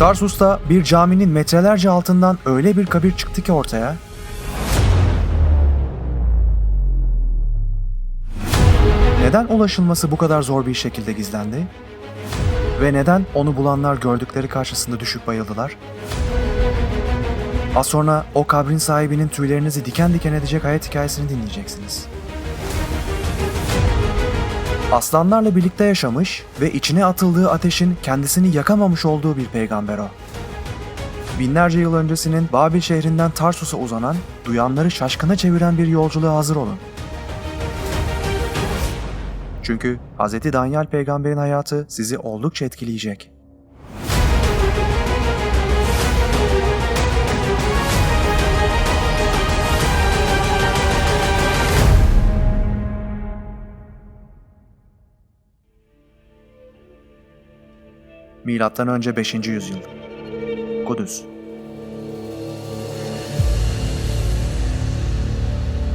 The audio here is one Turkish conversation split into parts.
Tarsus'ta bir caminin metrelerce altından öyle bir kabir çıktı ki ortaya. Neden ulaşılması bu kadar zor bir şekilde gizlendi? Ve neden onu bulanlar gördükleri karşısında düşüp bayıldılar? Az sonra o kabrin sahibinin tüylerinizi diken diken edecek hayat hikayesini dinleyeceksiniz. Aslanlarla birlikte yaşamış ve içine atıldığı ateşin kendisini yakamamış olduğu bir peygamber o. Binlerce yıl öncesinin Babil şehrinden Tarsus'a uzanan, duyanları şaşkına çeviren bir yolculuğa hazır olun. Çünkü Hz. Danyal peygamberin hayatı sizi oldukça etkileyecek. Milattan önce 5. yüzyıl. Kudüs.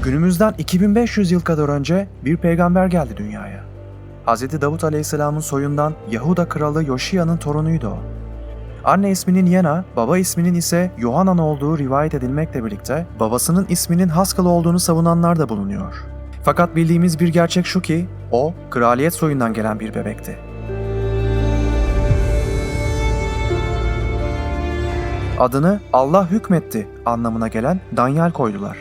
Günümüzden 2500 yıl kadar önce bir peygamber geldi dünyaya. Hz. Davut Aleyhisselam'ın soyundan Yahuda kralı Yoşiya'nın torunuydu o. Anne isminin Yena, baba isminin ise Yohanan olduğu rivayet edilmekle birlikte babasının isminin Haskell olduğunu savunanlar da bulunuyor. Fakat bildiğimiz bir gerçek şu ki o kraliyet soyundan gelen bir bebekti. Adını Allah hükmetti anlamına gelen Danyal koydular.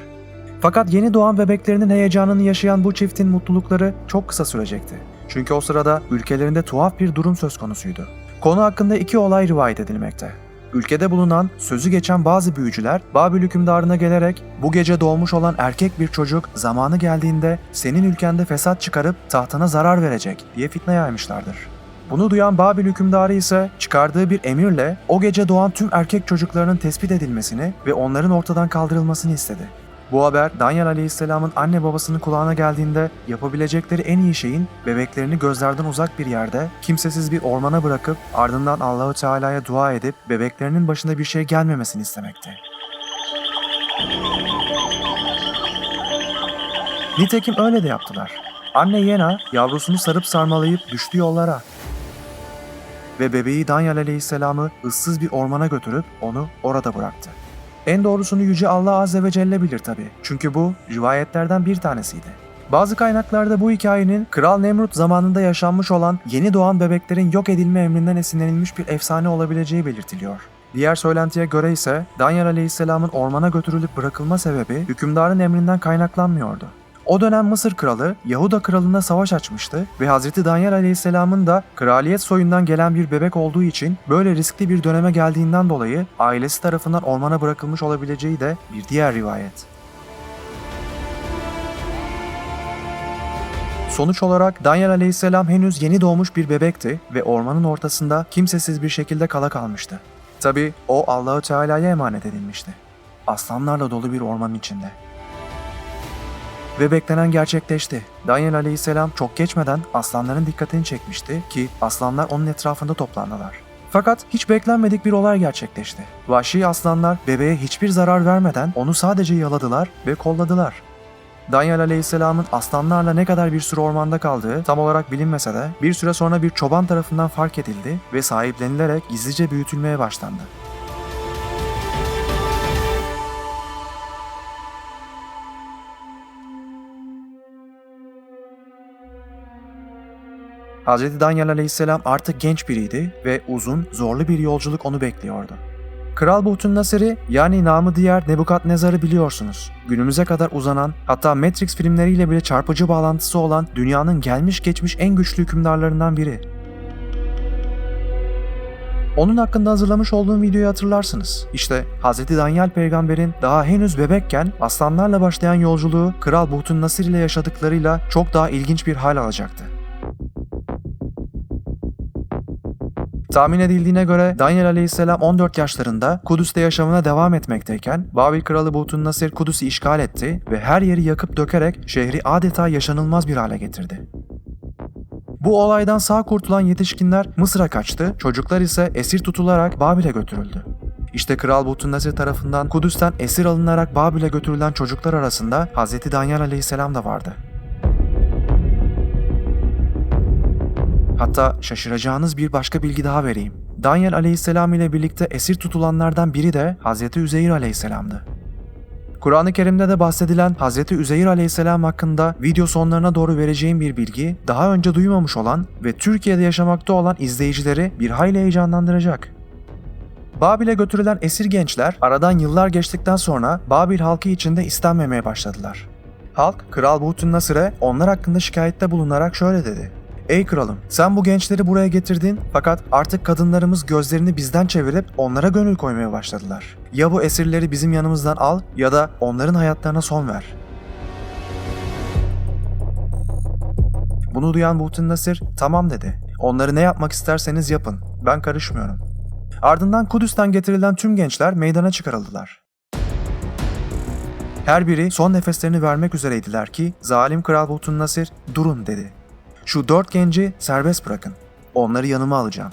Fakat yeni doğan bebeklerinin heyecanını yaşayan bu çiftin mutlulukları çok kısa sürecekti. Çünkü o sırada ülkelerinde tuhaf bir durum söz konusuydu. Konu hakkında iki olay rivayet edilmekte. Ülkede bulunan sözü geçen bazı büyücüler Babil hükümdarına gelerek bu gece doğmuş olan erkek bir çocuk zamanı geldiğinde senin ülkende fesat çıkarıp tahtına zarar verecek diye fitne yaymışlardır. Bunu duyan Babil hükümdarı ise çıkardığı bir emirle o gece doğan tüm erkek çocuklarının tespit edilmesini ve onların ortadan kaldırılmasını istedi. Bu haber Danyal Aleyhisselam'ın anne babasının kulağına geldiğinde yapabilecekleri en iyi şeyin bebeklerini gözlerden uzak bir yerde kimsesiz bir ormana bırakıp ardından Allahu Teala'ya dua edip bebeklerinin başına bir şey gelmemesini istemekti. Nitekim öyle de yaptılar. Anne Yena yavrusunu sarıp sarmalayıp düştü yollara ve bebeği Danyal Aleyhisselam'ı ıssız bir ormana götürüp onu orada bıraktı. En doğrusunu Yüce Allah Azze ve Celle bilir tabi. Çünkü bu rivayetlerden bir tanesiydi. Bazı kaynaklarda bu hikayenin Kral Nemrut zamanında yaşanmış olan yeni doğan bebeklerin yok edilme emrinden esinlenilmiş bir efsane olabileceği belirtiliyor. Diğer söylentiye göre ise Danyal Aleyhisselam'ın ormana götürülüp bırakılma sebebi hükümdarın emrinden kaynaklanmıyordu. O dönem Mısır kralı Yahuda kralına savaş açmıştı ve Hazreti Danyal Aleyhisselam'ın da kraliyet soyundan gelen bir bebek olduğu için böyle riskli bir döneme geldiğinden dolayı ailesi tarafından ormana bırakılmış olabileceği de bir diğer rivayet. Sonuç olarak Danyal Aleyhisselam henüz yeni doğmuş bir bebekti ve ormanın ortasında kimsesiz bir şekilde kala kalmıştı. Tabi o Allahü Teala'ya emanet edilmişti. Aslanlarla dolu bir ormanın içinde. Ve beklenen gerçekleşti. Daniel aleyhisselam çok geçmeden aslanların dikkatini çekmişti ki aslanlar onun etrafında toplandılar. Fakat hiç beklenmedik bir olay gerçekleşti. Vahşi aslanlar bebeğe hiçbir zarar vermeden onu sadece yaladılar ve kolladılar. Daniel aleyhisselamın aslanlarla ne kadar bir süre ormanda kaldığı tam olarak bilinmese de bir süre sonra bir çoban tarafından fark edildi ve sahiplenilerek gizlice büyütülmeye başlandı. Hz. Danyal aleyhisselam artık genç biriydi ve uzun, zorlu bir yolculuk onu bekliyordu. Kral Buhtun Nasır'ı yani namı diğer Nebukadnezar'ı biliyorsunuz. Günümüze kadar uzanan, hatta Matrix filmleriyle bile çarpıcı bağlantısı olan dünyanın gelmiş geçmiş en güçlü hükümdarlarından biri. Onun hakkında hazırlamış olduğum videoyu hatırlarsınız. İşte Hz. Danyal peygamberin daha henüz bebekken aslanlarla başlayan yolculuğu Kral Buhtun Nasır ile yaşadıklarıyla çok daha ilginç bir hal alacaktı. Tahmin edildiğine göre Daniel aleyhisselam 14 yaşlarında Kudüs'te yaşamına devam etmekteyken Babil kralı Butun Nasir Kudüs'ü işgal etti ve her yeri yakıp dökerek şehri adeta yaşanılmaz bir hale getirdi. Bu olaydan sağ kurtulan yetişkinler Mısır'a kaçtı, çocuklar ise esir tutularak Babil'e götürüldü. İşte Kral Butun Nasir tarafından Kudüs'ten esir alınarak Babil'e götürülen çocuklar arasında Hz. Daniel aleyhisselam da vardı. Hatta şaşıracağınız bir başka bilgi daha vereyim. Daniel aleyhisselam ile birlikte esir tutulanlardan biri de Hazreti Üzeyir aleyhisselamdı. Kur'an-ı Kerim'de de bahsedilen Hazreti Üzeyir aleyhisselam hakkında video sonlarına doğru vereceğim bir bilgi daha önce duymamış olan ve Türkiye'de yaşamakta olan izleyicileri bir hayli heyecanlandıracak. Babil'e götürülen esir gençler aradan yıllar geçtikten sonra Babil halkı içinde istenmemeye başladılar. Halk Kral Buhtun Nasır'e onlar hakkında şikayette bulunarak şöyle dedi. Ey kralım, sen bu gençleri buraya getirdin fakat artık kadınlarımız gözlerini bizden çevirip onlara gönül koymaya başladılar. Ya bu esirleri bizim yanımızdan al ya da onların hayatlarına son ver. Bunu duyan Buhtun Nasır tamam dedi. Onları ne yapmak isterseniz yapın. Ben karışmıyorum. Ardından Kudüs'ten getirilen tüm gençler meydana çıkarıldılar. Her biri son nefeslerini vermek üzereydiler ki zalim Kral Buhtun Nasir durun dedi. Şu dört genci serbest bırakın. Onları yanıma alacağım.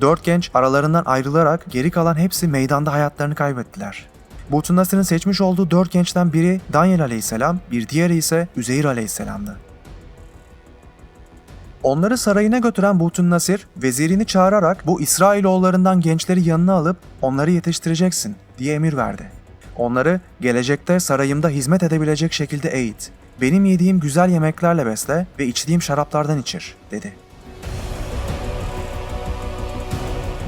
Dört genç aralarından ayrılarak geri kalan hepsi meydanda hayatlarını kaybettiler. Buhtun Nasir'in seçmiş olduğu dört gençten biri Daniel aleyhisselam, bir diğeri ise Üzeyir aleyhisselamdı. Onları sarayına götüren Buhtun Nasir, vezirini çağırarak bu İsrailoğullarından gençleri yanına alıp onları yetiştireceksin diye emir verdi. Onları gelecekte sarayımda hizmet edebilecek şekilde eğit. Benim yediğim güzel yemeklerle besle ve içtiğim şaraplardan içir, dedi.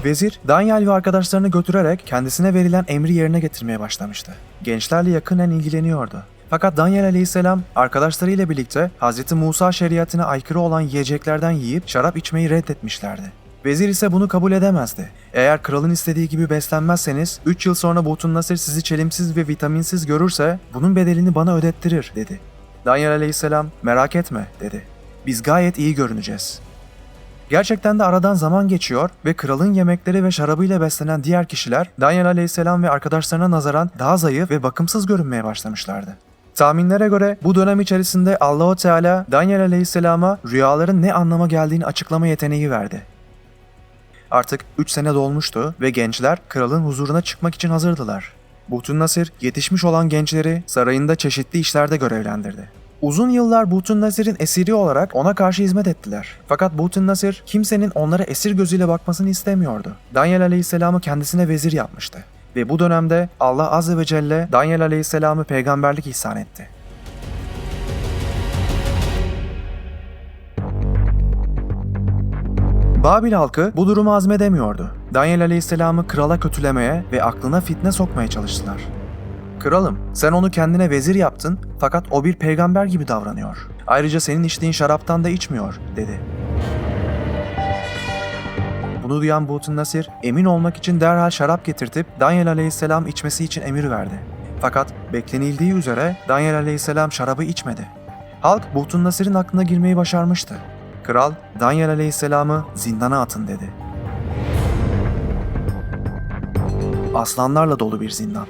Vezir, Daniel ve arkadaşlarını götürerek kendisine verilen emri yerine getirmeye başlamıştı. Gençlerle yakından ilgileniyordu. Fakat Daniel aleyhisselam arkadaşlarıyla birlikte Hz. Musa şeriatına aykırı olan yiyeceklerden yiyip şarap içmeyi reddetmişlerdi. Vezir ise bunu kabul edemezdi. Eğer kralın istediği gibi beslenmezseniz 3 yıl sonra Butun Nasır sizi çelimsiz ve vitaminsiz görürse bunun bedelini bana ödettirir dedi. Daniel aleyhisselam merak etme dedi. Biz gayet iyi görüneceğiz. Gerçekten de aradan zaman geçiyor ve kralın yemekleri ve şarabıyla beslenen diğer kişiler Daniel aleyhisselam ve arkadaşlarına nazaran daha zayıf ve bakımsız görünmeye başlamışlardı. Tahminlere göre bu dönem içerisinde Allahu Teala Daniel aleyhisselama rüyaların ne anlama geldiğini açıklama yeteneği verdi. Artık 3 sene dolmuştu ve gençler kralın huzuruna çıkmak için hazırdılar. Buhtun Nasir yetişmiş olan gençleri sarayında çeşitli işlerde görevlendirdi. Uzun yıllar Buhtun Nasir'in esiri olarak ona karşı hizmet ettiler. Fakat Buhtun Nasir kimsenin onlara esir gözüyle bakmasını istemiyordu. Daniel Aleyhisselam'ı kendisine vezir yapmıştı. Ve bu dönemde Allah Azze ve Celle Daniel Aleyhisselam'ı peygamberlik ihsan etti. Babil halkı bu durumu azmedemiyordu. Daniel Aleyhisselam'ı krala kötülemeye ve aklına fitne sokmaya çalıştılar. Kralım, sen onu kendine vezir yaptın fakat o bir peygamber gibi davranıyor. Ayrıca senin içtiğin şaraptan da içmiyor, dedi. Bunu duyan Butun Nasir, emin olmak için derhal şarap getirtip Daniel aleyhisselam içmesi için emir verdi. Fakat beklenildiği üzere Daniel aleyhisselam şarabı içmedi. Halk Butun Nasir'in aklına girmeyi başarmıştı. Kral, Daniel aleyhisselamı zindana atın dedi. Aslanlarla dolu bir zindan.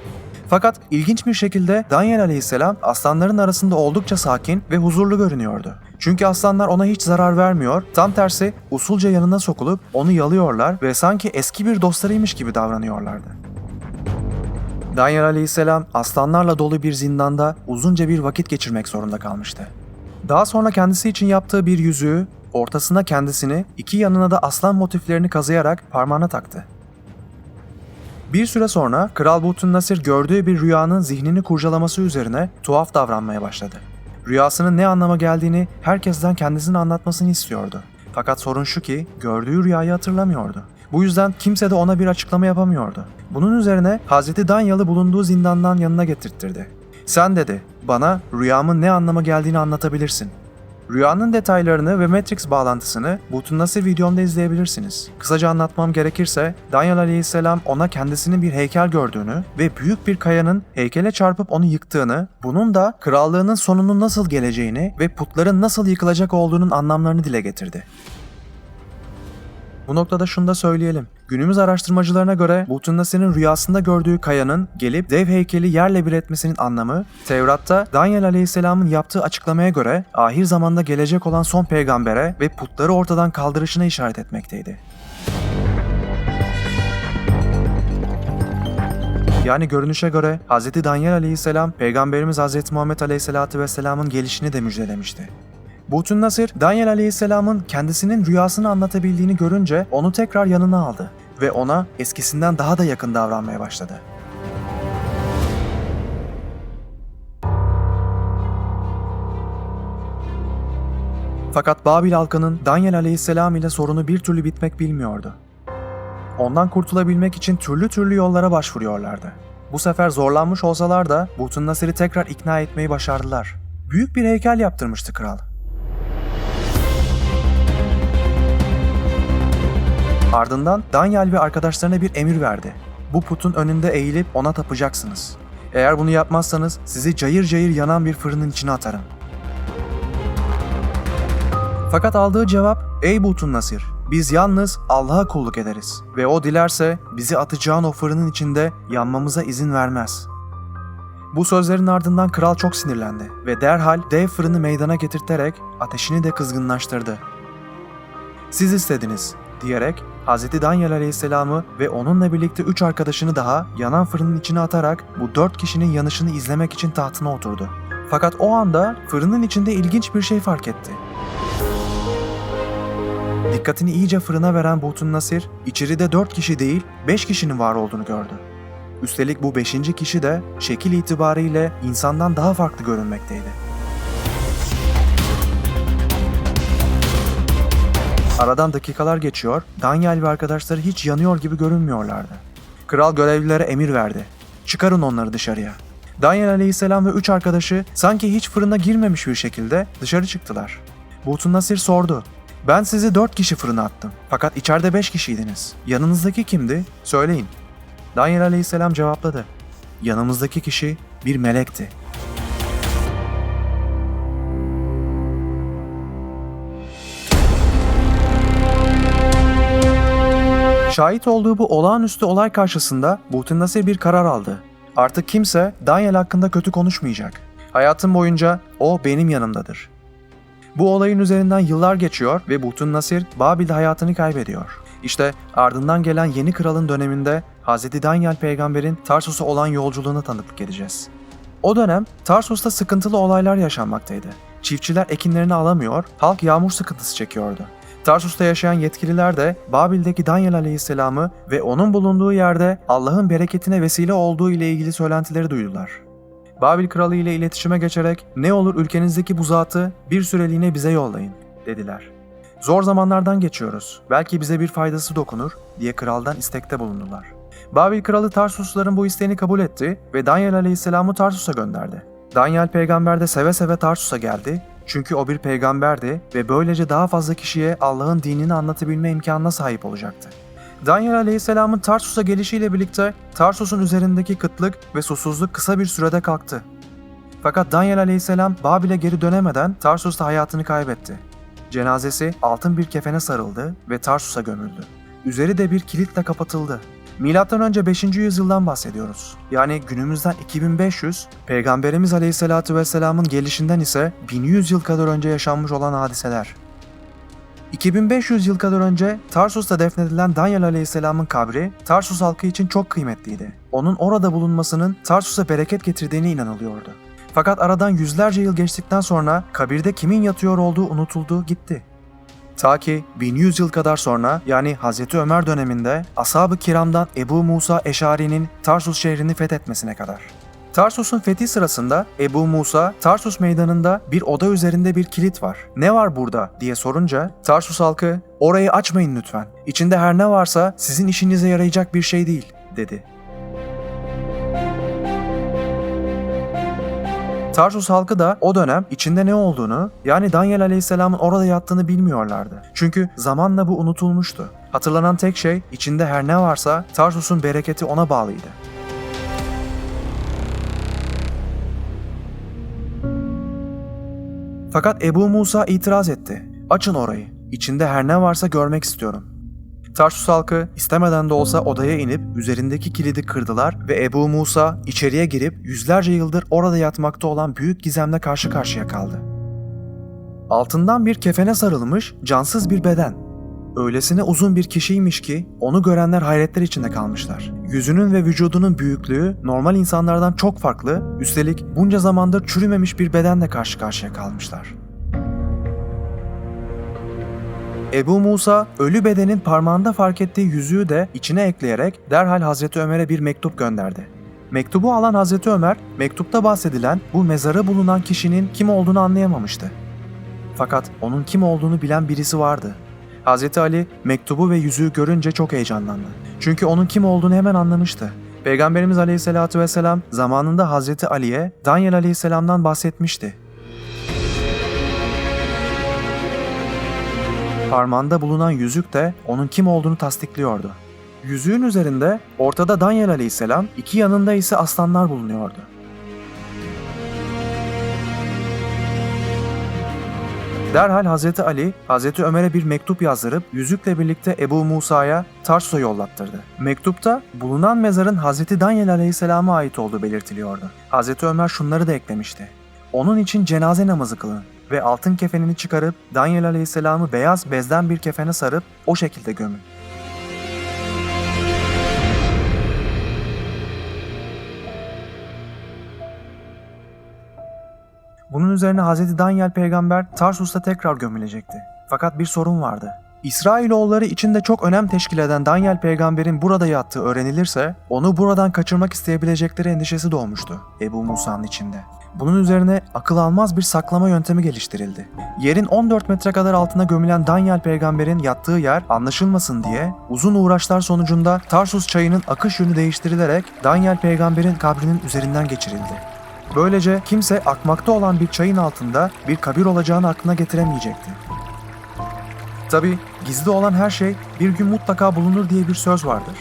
Fakat ilginç bir şekilde Daniel aleyhisselam aslanların arasında oldukça sakin ve huzurlu görünüyordu. Çünkü aslanlar ona hiç zarar vermiyor, tam tersi usulca yanına sokulup onu yalıyorlar ve sanki eski bir dostlarıymış gibi davranıyorlardı. Daniel aleyhisselam aslanlarla dolu bir zindanda uzunca bir vakit geçirmek zorunda kalmıştı. Daha sonra kendisi için yaptığı bir yüzüğü, ortasına kendisini, iki yanına da aslan motiflerini kazıyarak parmağına taktı. Bir süre sonra Kral Butun Nasir gördüğü bir rüyanın zihnini kurcalaması üzerine tuhaf davranmaya başladı. Rüyasının ne anlama geldiğini herkesten kendisini anlatmasını istiyordu. Fakat sorun şu ki gördüğü rüyayı hatırlamıyordu. Bu yüzden kimse de ona bir açıklama yapamıyordu. Bunun üzerine Hazreti Danyal'ı bulunduğu zindandan yanına getirttirdi. Sen dedi, bana rüyamın ne anlama geldiğini anlatabilirsin. Rüyanın detaylarını ve Matrix bağlantısını Butun Nasir videomda izleyebilirsiniz. Kısaca anlatmam gerekirse Daniel Aleyhisselam ona kendisinin bir heykel gördüğünü ve büyük bir kayanın heykele çarpıp onu yıktığını, bunun da krallığının sonunun nasıl geleceğini ve putların nasıl yıkılacak olduğunun anlamlarını dile getirdi. Bu noktada şunu da söyleyelim. Günümüz araştırmacılarına göre Butun Nasir'in rüyasında gördüğü kayanın gelip dev heykeli yerle bir etmesinin anlamı, Tevrat'ta Daniel Aleyhisselam'ın yaptığı açıklamaya göre ahir zamanda gelecek olan son peygambere ve putları ortadan kaldırışına işaret etmekteydi. Yani görünüşe göre Hz. Daniel Aleyhisselam, Peygamberimiz Hz. Muhammed Aleyhisselatü Vesselam'ın gelişini de müjdelemişti. Butun Nasir, Daniel Aleyhisselam'ın kendisinin rüyasını anlatabildiğini görünce onu tekrar yanına aldı. ve ona eskisinden daha da yakın davranmaya başladı. Fakat Babil halkının Daniel aleyhisselam ile sorunu bir türlü bitmek bilmiyordu. Ondan kurtulabilmek için türlü türlü yollara başvuruyorlardı. Bu sefer zorlanmış olsalar da Butun Nasir'i tekrar ikna etmeyi başardılar. Büyük bir heykel yaptırmıştı kral. Ardından Daniel ve arkadaşlarına bir emir verdi. Bu putun önünde eğilip ona tapacaksınız. Eğer bunu yapmazsanız sizi cayır cayır yanan bir fırının içine atarım. Fakat aldığı cevap, ey Butun Nasir, biz yalnız Allah'a kulluk ederiz ve o dilerse bizi atacağın o fırının içinde yanmamıza izin vermez. Bu sözlerin ardından kral çok sinirlendi ve derhal dev fırını meydana getirterek ateşini de kızgınlaştırdı. Siz istediniz diyerek Hz. Daniel Aleyhisselam'ı ve onunla birlikte üç arkadaşını daha yanan fırının içine atarak bu dört kişinin yanışını izlemek için tahtına oturdu. Fakat o anda fırının içinde ilginç bir şey fark etti. Dikkatini iyice fırına veren Butun Nasir, içeride dört kişi değil, beş kişinin var olduğunu gördü. Üstelik bu beşinci kişi de şekil itibariyle insandan daha farklı görünmekteydi. Aradan dakikalar geçiyor, Daniel ve arkadaşları hiç yanıyor gibi görünmüyorlardı. Kral görevlilere emir verdi. Çıkarın onları dışarıya. Daniel aleyhisselam ve üç arkadaşı sanki hiç fırına girmemiş bir şekilde dışarı çıktılar. Butun Nasir sordu. Ben sizi dört kişi fırına attım. Fakat içeride beş kişiydiniz. Yanınızdaki kimdi? Söyleyin. Daniel aleyhisselam cevapladı. Yanımızdaki kişi bir melekti. Şahit olduğu bu olağanüstü olay karşısında Buhtin Nasir bir karar aldı. Artık kimse Daniel hakkında kötü konuşmayacak. Hayatım boyunca o benim yanımdadır. Bu olayın üzerinden yıllar geçiyor ve Buhtun Nasir Babil'de hayatını kaybediyor. İşte ardından gelen yeni kralın döneminde Hz. Daniel peygamberin Tarsus'a olan yolculuğuna tanıklık edeceğiz. O dönem Tarsus'ta sıkıntılı olaylar yaşanmaktaydı. Çiftçiler ekinlerini alamıyor, halk yağmur sıkıntısı çekiyordu. Tarsus'ta yaşayan yetkililer de Babil'deki Daniel aleyhisselamı ve onun bulunduğu yerde Allah'ın bereketine vesile olduğu ile ilgili söylentileri duydular. Babil kralı ile iletişime geçerek ne olur ülkenizdeki bu zatı bir süreliğine bize yollayın dediler. Zor zamanlardan geçiyoruz. Belki bize bir faydası dokunur diye kraldan istekte bulundular. Babil kralı Tarsusluların bu isteğini kabul etti ve Daniel aleyhisselamı Tarsus'a gönderdi. Daniel peygamber de seve seve Tarsus'a geldi çünkü o bir peygamberdi ve böylece daha fazla kişiye Allah'ın dinini anlatabilme imkanına sahip olacaktı. Daniel Aleyhisselam'ın Tarsus'a gelişiyle birlikte Tarsus'un üzerindeki kıtlık ve susuzluk kısa bir sürede kalktı. Fakat Daniel Aleyhisselam Babil'e geri dönemeden Tarsus'ta hayatını kaybetti. Cenazesi altın bir kefene sarıldı ve Tarsus'a gömüldü. Üzeri de bir kilitle kapatıldı. Milattan önce 5. yüzyıldan bahsediyoruz. Yani günümüzden 2500, Peygamberimiz Aleyhisselatü Vesselam'ın gelişinden ise 1100 yıl kadar önce yaşanmış olan hadiseler. 2500 yıl kadar önce Tarsus'ta defnedilen Daniel Aleyhisselam'ın kabri Tarsus halkı için çok kıymetliydi. Onun orada bulunmasının Tarsus'a bereket getirdiğine inanılıyordu. Fakat aradan yüzlerce yıl geçtikten sonra kabirde kimin yatıyor olduğu unutuldu gitti. Ta ki 1100 yıl kadar sonra yani Hz. Ömer döneminde Ashab-ı Kiram'dan Ebu Musa Eşari'nin Tarsus şehrini fethetmesine kadar. Tarsus'un fethi sırasında Ebu Musa Tarsus meydanında bir oda üzerinde bir kilit var. Ne var burada diye sorunca Tarsus halkı orayı açmayın lütfen. İçinde her ne varsa sizin işinize yarayacak bir şey değil dedi. Tarsus halkı da o dönem içinde ne olduğunu yani Daniel Aleyhisselam'ın orada yattığını bilmiyorlardı. Çünkü zamanla bu unutulmuştu. Hatırlanan tek şey içinde her ne varsa Tarsus'un bereketi ona bağlıydı. Fakat Ebu Musa itiraz etti. Açın orayı. İçinde her ne varsa görmek istiyorum. Tarsus halkı istemeden de olsa odaya inip üzerindeki kilidi kırdılar ve Ebu Musa içeriye girip yüzlerce yıldır orada yatmakta olan büyük gizemle karşı karşıya kaldı. Altından bir kefene sarılmış cansız bir beden. Öylesine uzun bir kişiymiş ki onu görenler hayretler içinde kalmışlar. Yüzünün ve vücudunun büyüklüğü normal insanlardan çok farklı, üstelik bunca zamandır çürümemiş bir bedenle karşı karşıya kalmışlar. Ebu Musa ölü bedenin parmağında fark ettiği yüzüğü de içine ekleyerek derhal Hazreti Ömer'e bir mektup gönderdi. Mektubu alan Hazreti Ömer, mektupta bahsedilen bu mezarı bulunan kişinin kim olduğunu anlayamamıştı. Fakat onun kim olduğunu bilen birisi vardı. Hazreti Ali mektubu ve yüzüğü görünce çok heyecanlandı. Çünkü onun kim olduğunu hemen anlamıştı. Peygamberimiz Aleyhisselatü Vesselam zamanında Hazreti Ali'ye Daniel Aleyhisselam'dan bahsetmişti. Parmağında bulunan yüzük de onun kim olduğunu tasdikliyordu. Yüzüğün üzerinde ortada Daniel Aleyhisselam, iki yanında ise aslanlar bulunuyordu. Derhal Hazreti Ali, Hazreti Ömer'e bir mektup yazdırıp yüzükle birlikte Ebu Musa'ya Tarsus'a yollattırdı. Mektupta bulunan mezarın Hazreti Daniel Aleyhisselam'a ait olduğu belirtiliyordu. Hazreti Ömer şunları da eklemişti. Onun için cenaze namazı kılın ve altın kefenini çıkarıp Daniel Aleyhisselam'ı beyaz bezden bir kefene sarıp o şekilde gömün. Bunun üzerine Hz. Daniel peygamber Tarsus'ta tekrar gömülecekti. Fakat bir sorun vardı. İsrailoğulları içinde çok önem teşkil eden Daniel peygamberin burada yattığı öğrenilirse onu buradan kaçırmak isteyebilecekleri endişesi doğmuştu Ebu Musa'nın içinde. Bunun üzerine akıl almaz bir saklama yöntemi geliştirildi. Yerin 14 metre kadar altına gömülen Daniel peygamberin yattığı yer anlaşılmasın diye uzun uğraşlar sonucunda Tarsus çayının akış yönü değiştirilerek Daniel peygamberin kabrinin üzerinden geçirildi. Böylece kimse akmakta olan bir çayın altında bir kabir olacağını aklına getiremeyecekti. Tabi gizli olan her şey bir gün mutlaka bulunur diye bir söz vardır.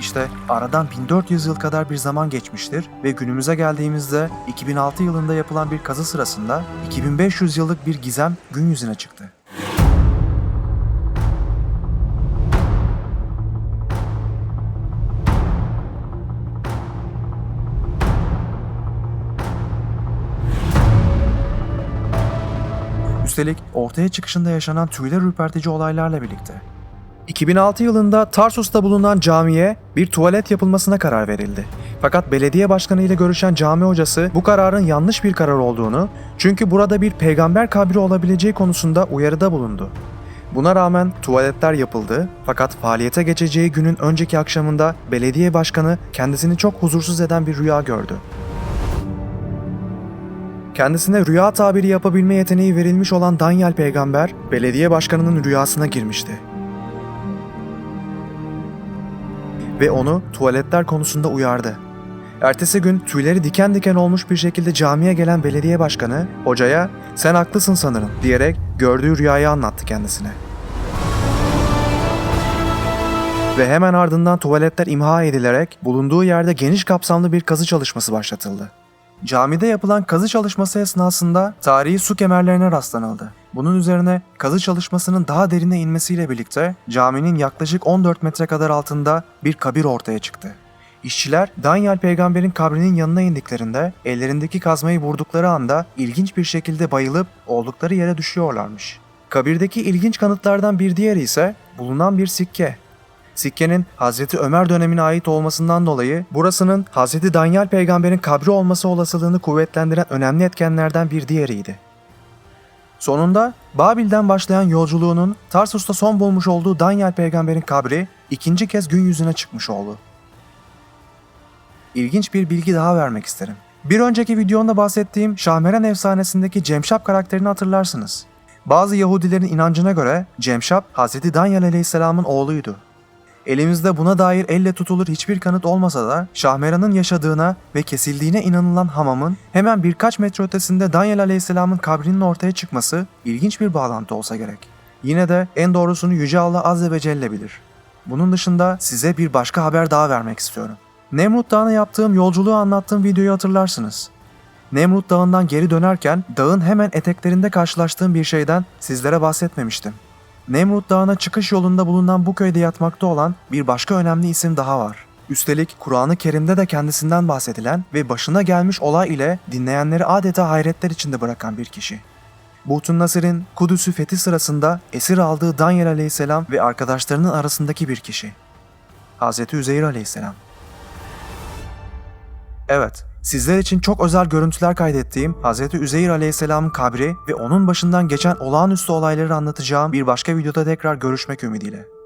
İşte aradan 1400 yıl kadar bir zaman geçmiştir ve günümüze geldiğimizde 2006 yılında yapılan bir kazı sırasında 2500 yıllık bir gizem gün yüzüne çıktı. Üstelik ortaya çıkışında yaşanan tüyler ürpertici olaylarla birlikte. 2006 yılında Tarsus'ta bulunan camiye bir tuvalet yapılmasına karar verildi. Fakat belediye başkanı ile görüşen cami hocası bu kararın yanlış bir karar olduğunu, çünkü burada bir peygamber kabri olabileceği konusunda uyarıda bulundu. Buna rağmen tuvaletler yapıldı fakat faaliyete geçeceği günün önceki akşamında belediye başkanı kendisini çok huzursuz eden bir rüya gördü. Kendisine rüya tabiri yapabilme yeteneği verilmiş olan Daniel peygamber, belediye başkanının rüyasına girmişti. Ve onu tuvaletler konusunda uyardı. Ertesi gün tüyleri diken diken olmuş bir şekilde camiye gelen belediye başkanı, hocaya sen haklısın sanırım diyerek gördüğü rüyayı anlattı kendisine. Ve hemen ardından tuvaletler imha edilerek bulunduğu yerde geniş kapsamlı bir kazı çalışması başlatıldı. Camide yapılan kazı çalışması esnasında tarihi su kemerlerine rastlanıldı. Bunun üzerine kazı çalışmasının daha derine inmesiyle birlikte caminin yaklaşık 14 metre kadar altında bir kabir ortaya çıktı. İşçiler Daniel peygamberin kabrinin yanına indiklerinde ellerindeki kazmayı vurdukları anda ilginç bir şekilde bayılıp oldukları yere düşüyorlarmış. Kabirdeki ilginç kanıtlardan bir diğeri ise bulunan bir sikke. Sikkenin Hazreti Ömer dönemine ait olmasından dolayı burasının Hazreti Daniel peygamberin kabri olması olasılığını kuvvetlendiren önemli etkenlerden bir diğeriydi. Sonunda Babil'den başlayan yolculuğunun Tarsus'ta son bulmuş olduğu Daniel peygamberin kabri ikinci kez gün yüzüne çıkmış oldu. İlginç bir bilgi daha vermek isterim. Bir önceki videomda bahsettiğim Şahmeren efsanesindeki Cemşap karakterini hatırlarsınız. Bazı Yahudilerin inancına göre Cemşap Hazreti Daniel Aleyhisselam'ın oğluydu. Elimizde buna dair elle tutulur hiçbir kanıt olmasa da Şahmeran'ın yaşadığına ve kesildiğine inanılan hamamın hemen birkaç metre ötesinde Daniel Aleyhisselam'ın kabrinin ortaya çıkması ilginç bir bağlantı olsa gerek. Yine de en doğrusunu Yüce Allah Azze ve Celle bilir. Bunun dışında size bir başka haber daha vermek istiyorum. Nemrut Dağı'na yaptığım yolculuğu anlattığım videoyu hatırlarsınız. Nemrut Dağı'ndan geri dönerken dağın hemen eteklerinde karşılaştığım bir şeyden sizlere bahsetmemiştim. Nemrut Dağı'na çıkış yolunda bulunan bu köyde yatmakta olan bir başka önemli isim daha var. Üstelik Kur'an-ı Kerim'de de kendisinden bahsedilen ve başına gelmiş olay ile dinleyenleri adeta hayretler içinde bırakan bir kişi. Buhtun Nasır'ın Kudüs'ü fethi sırasında esir aldığı Daniel aleyhisselam ve arkadaşlarının arasındaki bir kişi. Hazreti Üzeyir aleyhisselam. Evet, Sizler için çok özel görüntüler kaydettiğim Hz. Üzeyir Aleyhisselam'ın kabri ve onun başından geçen olağanüstü olayları anlatacağım bir başka videoda tekrar görüşmek ümidiyle.